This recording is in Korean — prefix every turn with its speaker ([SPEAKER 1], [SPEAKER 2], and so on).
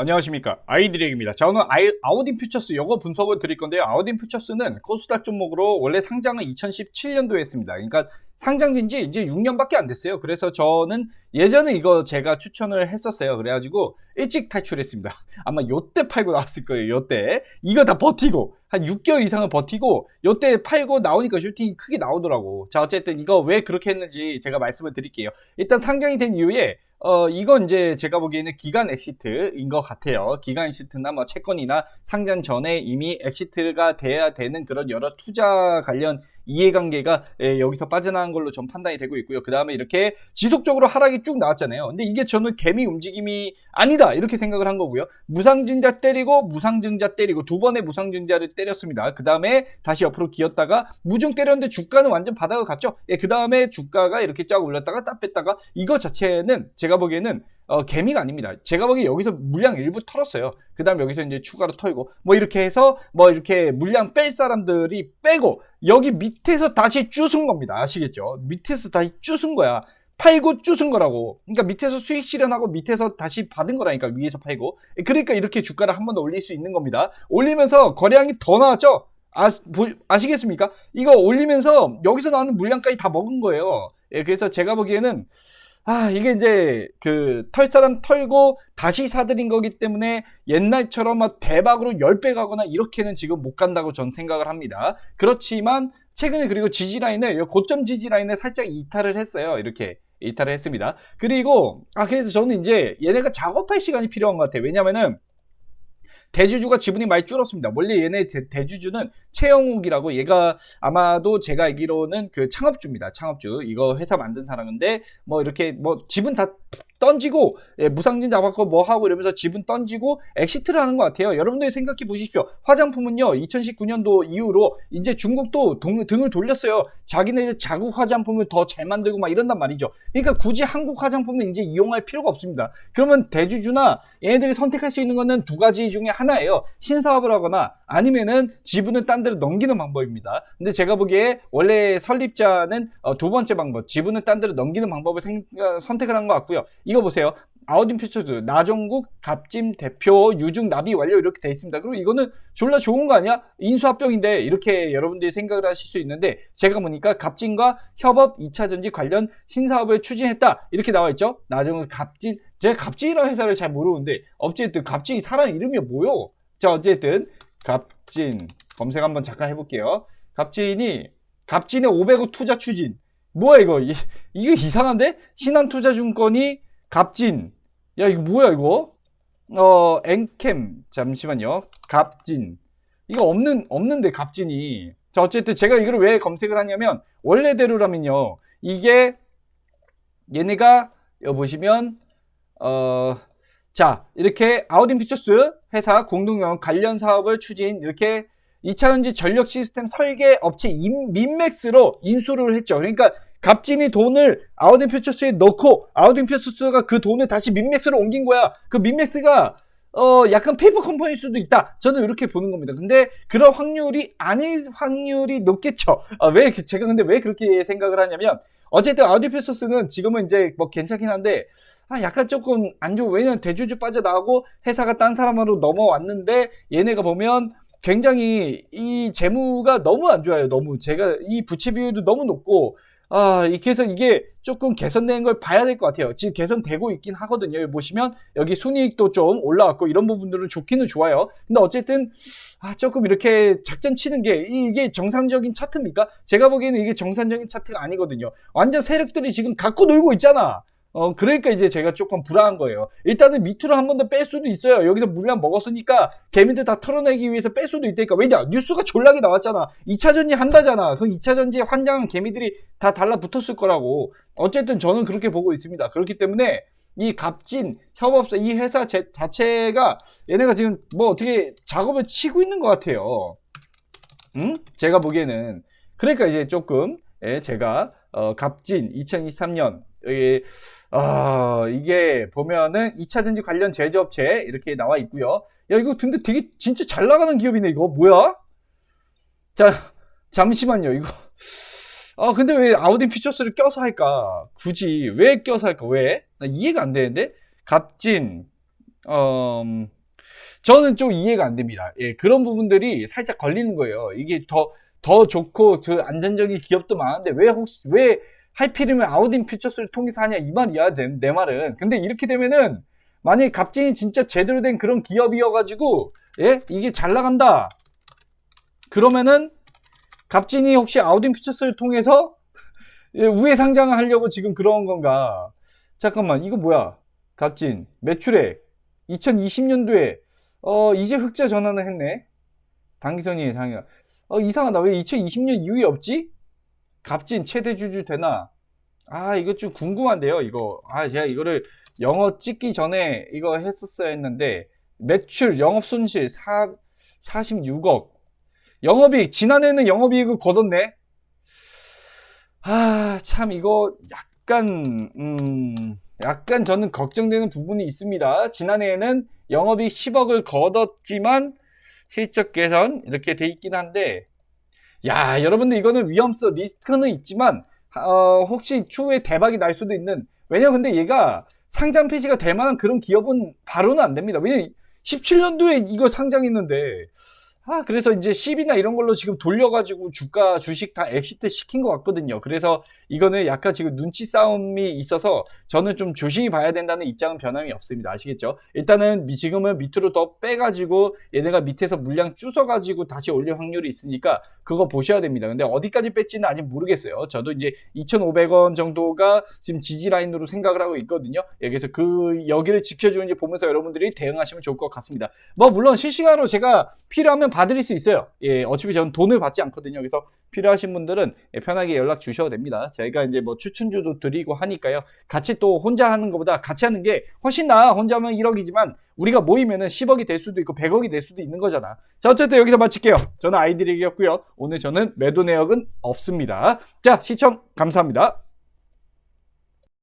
[SPEAKER 1] 안녕하십니까. 아이드렉입니다. 자 오늘 아이, 아우딘 퓨처스 요거 분석을 드릴 건데요. 아우딘 퓨처스는 코스닥 종목으로 원래 상장을 2017년도에 했습니다. 그러니까 상장된 지 이제 6년밖에 안 됐어요. 그래서 저는 예전에 이거 제가 추천을 했었어요. 그래가지고 일찍 탈출했습니다. 아마 요때 팔고 나왔을 거예요 요때. 이거 다 버티고 한 6개월 이상을 버티고 요때 팔고 나오니까 슈팅이 크게 나오더라고. 자 어쨌든 이거 왜 그렇게 했는지 제가 말씀을 드릴게요. 일단 상장이 된 이후에 어, 이건 이제 제가 보기에는 기간 엑시트인 것 같아요. 기간 엑시트나 뭐 채권이나 상장 전에 이미 엑시트가 돼야 되는 그런 여러 투자 관련 이해관계가 예, 여기서 빠져나간 걸로 전 판단이 되고 있고요. 그 다음에 이렇게 지속적으로 하락이 쭉 나왔잖아요. 근데 이게 저는 개미 움직임이 아니다 이렇게 생각을 한 거고요. 무상증자 때리고 무상증자 때리고 두 번의 무상증자를 때렸습니다. 그 다음에 다시 옆으로 기었다가 무중 때렸는데 주가는 완전 바닥을 갔죠. 예, 그 다음에 주가가 이렇게 쫙 올렸다가 딱 뺐다가 이거 자체는 제가 보기에는 어, 개미가 아닙니다. 제가 보기에 여기서 물량 일부 털었어요. 그 다음 여기서 이제 추가로 털고 뭐 이렇게 해서 뭐 이렇게 물량 뺄 사람들이 빼고 여기 밑에서 다시 쭈순 겁니다. 아시겠죠? 밑에서 다시 쭈순 거야. 팔고 쭈순 거라고. 그러니까 밑에서 수익 실현하고 밑에서 다시 받은 거라니까 위에서 팔고. 그러니까 이렇게 주가를 한 번 더 올릴 수 있는 겁니다. 올리면서 거래량이 더 나왔죠? 아, 보, 아시겠습니까? 이거 올리면서 여기서 나오는 물량까지 다 먹은 거예요. 예, 그래서 제가 보기에는 아, 이게 이제 그 털 사람 털고 다시 사들인 거기 때문에 옛날처럼 막 대박으로 10배 가거나 이렇게는 지금 못 간다고 전 생각을 합니다. 그렇지만 최근에 그리고 지지라인을 고점 지지라인을 살짝 이탈을 했어요. 이렇게 이탈을 했습니다. 그리고 아 그래서 저는 이제 얘네가 작업할 시간이 필요한 것 같아요. 왜냐면은 대주주가 지분이 많이 줄었습니다. 원래 얘네 대, 주주는 최영욱이라고 얘가 아마도 제가 알기로는 그 창업주입니다. 창업주. 이거 회사 만든 사람인데 뭐 이렇게 뭐 지분 다 던지고 예, 무상진 잡았고 뭐 하고 이러면서 지분 던지고 엑시트를 하는 것 같아요. 여러분들이 생각해 보십시오. 화장품은요 2019년도 이후로 이제 중국도 동, 등을 돌렸어요. 자기네 자국 화장품을 더 잘 만들고 막 이런단 말이죠. 그러니까 굳이 한국 화장품을 이제 이용할 필요가 없습니다. 그러면 대주주나 얘네들이 선택할 수 있는 거는 두 가지 중에 하나예요. 신사업을 하거나 아니면은 지분을 딴 데로 넘기는 방법입니다. 근데 제가 보기에 원래 설립자는 어, 두 번째 방법, 지분을 딴 데로 넘기는 방법을 생, 어, 선택을 한 것 같고요. 이거 보세요. 아우딘 퓨처즈 나종국 갑짐 대표 유중 납입 완료 이렇게 돼 있습니다. 그리고 이거는 졸라 좋은 거 아니야? 인수합병인데 이렇게 여러분들이 생각을 하실 수 있는데 제가 보니까 갑진과 협업 2차 전지 관련 신사업을 추진했다 이렇게 나와 있죠. 나종국 갑진 제가 갑진이라는 회사를 잘 모르는데 어쨌든 갑진이 사람 이름이 뭐요? 자 어쨌든 갑진 검색 한번 잠깐 해볼게요. 갑진이 갑진의 500억 투자 추진 뭐야 이거? 이, 이게 이상한데? 신한투자증권이 갑진. 야 이거 뭐야 이거? 어 엔캠. 잠시만요. 갑진. 이거 없는 없는데 갑진이. 자 어쨌든 제가 이걸 왜 검색을 하냐면 원래대로라면요. 이게 얘네가 여기 보시면 어 자 이렇게 아우딘 피처스 회사 공동영 관련 사업을 추진 이렇게 2차전지 전력 시스템 설계 업체 민맥스로 인수를 했죠. 그러니까 갑진이 돈을 아우딘 퓨처스에 넣고 아우딘 퓨처스가 그 돈을 다시 민맥스로 옮긴 거야. 그 민맥스가 어 약간 페이퍼 컴퍼니일 수도 있다. 저는 이렇게 보는 겁니다. 근데 그런 확률이 아닐 확률이 높겠죠. 아, 왜 제가 근데 왜 그렇게 생각을 하냐면 어쨌든 아우디 퓨처스는 지금은 이제 뭐 괜찮긴 한데 아 약간 조금 안 좋고 왜냐면 대주주 빠져나가고 회사가 딴 사람으로 넘어왔는데 얘네가 보면 굉장히 이 재무가 너무 안 좋아요. 너무 제가 이 부채 비율도 너무 높고 아, 그래서 이게 조금 개선되는 걸 봐야 될 것 같아요. 지금 개선되고 있긴 하거든요. 보시면 여기 순이익도 좀 올라왔고 이런 부분들은 좋기는 좋아요. 근데 어쨌든 아, 조금 이렇게 작전 치는 게 이게 정상적인 차트입니까? 제가 보기에는 이게 정상적인 차트가 아니거든요. 완전 세력들이 지금 갖고 놀고 있잖아. 어, 그러니까 이제 제가 조금 불안한 거예요. 일단은 밑으로 한 번 더 뺄 수도 있어요. 여기서 물량 먹었으니까 개미들 다 털어내기 위해서 뺄 수도 있다니까. 왜냐? 뉴스가 졸라게 나왔잖아. 2차전지 한다잖아. 그 2차전지 환장은 개미들이 다 달라붙었을 거라고. 어쨌든 저는 그렇게 보고 있습니다. 그렇기 때문에 이 갑진 협업사 이 회사 제, 자체가 얘네가 지금 뭐 어떻게 작업을 치고 있는 것 같아요. 응? 제가 보기에는 그러니까 이제 조금 예, 제가 어, 갑진 2023년 여기 아, 이게 보면은 2차전지 관련 제조업체 이렇게 나와 있고요. 야, 이거 근데 되게 진짜 잘 나가는 기업이네, 이거. 뭐야? 자, 잠시만요, 이거. 아, 근데 왜 아우디 피처스를 껴서 할까? 굳이 왜 껴서 할까? 왜? 나 이해가 안 되는데? 갑진 어, 음, 저는 좀 이해가 안 됩니다. 예, 그런 부분들이 살짝 걸리는 거예요. 이게 더, 더 좋고, 그 안전적인 기업도 많은데, 왜 혹시, 왜 하이피름을 아우딘 퓨처스를 통해서 하냐, 이 말이야, 내, 내 말은. 근데 이렇게 되면은, 만약에 갑진이 진짜 제대로 된 그런 기업이어가지고, 예? 이게 잘 나간다. 그러면은, 갑진이 혹시 아우딘 퓨처스를 통해서, 예, 우회 상장을 하려고 지금 그런 건가? 잠깐만, 이거 뭐야? 갑진, 매출액. 2020년도에, 어, 이제 흑자 전환을 했네. 당기선이 상이야. 어, 이상하다. 왜 2020년 이후에 없지? 갑진 최대 주주 되나? 아, 이거 좀 궁금한데요, 이거. 아, 제가 이거를 영어 찍기 전에 이거 했었어야 했는데, 매출, 영업 손실 4, 46억. 영업이익, 지난해는 영업이익을 거뒀네? 아, 참, 이거 약간, 음, 약간 저는 걱정되는 부분이 있습니다. 지난해에는 영업이익 10억을 거뒀지만 실적 개선 이렇게 돼 있긴 한데 야 여러분들 이거는 위험성 리스크는 있지만 어, 혹시 추후에 대박이 날 수도 있는 왜냐 근데 얘가 상장 폐지가 될 만한 그런 기업은 바로는 안 됩니다. 왜냐 17년도에 이거 상장했는데 아, 그래서 이제 10이나 이런 걸로 지금 돌려가지고 주가, 주식 다 엑시트 시킨 것 같거든요. 그래서 이거는 약간 지금 눈치 싸움이 있어서 저는 좀 조심히 봐야 된다는 입장은 변함이 없습니다. 아시겠죠? 일단은 미- 지금은 밑으로 더 빼가지고 얘네가 밑에서 물량 주워가지고 다시 올릴 확률이 있으니까 그거 보셔야 됩니다. 근데 어디까지 뺄지는 아직 모르겠어요. 저도 이제 2,500원 정도가 지금 지지 라인으로 생각을 하고 있거든요. 여기서 그 여기를 지켜주는지 보면서 여러분들이 대응하시면 좋을 것 같습니다. 뭐 물론 실시간으로 제가 필요하면 봐드릴 수 있어요. 예, 어차피 저는 돈을 받지 않거든요. 그래서 필요하신 분들은 예, 편하게 연락 주셔도 됩니다. 저희가 이제 뭐 추천주도 드리고 하니까요. 같이 또 혼자 하는 것보다 같이 하는 게 훨씬 나아. 혼자 하면 1억이지만 우리가 모이면은 10억이 될 수도 있고 100억이 될 수도 있는 거잖아. 자, 어쨌든 여기서 마칠게요. 저는 아이들이었고요. 오늘 저는 매도 내역은 없습니다. 자, 시청 감사합니다.